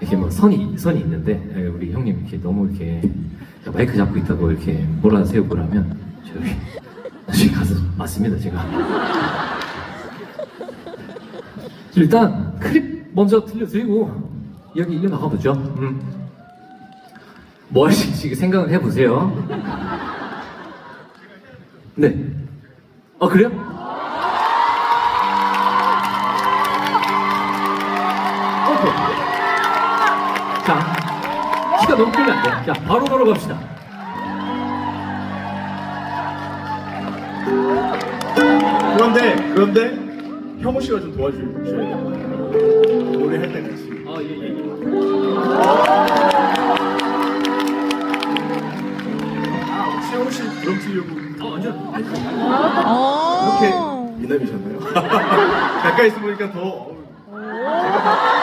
이렇게 뭐 선이 선이 있는데 예, 우리 형님 이렇게 너무 이렇게 마이크 잡고 있다고 이렇게 몰아세우고 그러면 저기 나중에 가서 맞습니다 제가. 일단 클립 먼저 들려드리고 여기 이어 나가보죠. 음. 뭐 하실지 생각을 해보세요. 네. 어 그래요? 자, 시간 너무 끌면 안 돼. 자, 바로 바로 갑시다. 그런데 그런데 형우 씨가 좀 도와주셔야 돼요. 노래할 때 같이. 아, 예, 예. 아, 혹시 형우 씨 드럼 치려고 어, 완전. 이렇게 미남이셨나요? 가까이 있어 보니까 더. 어우, 제가 더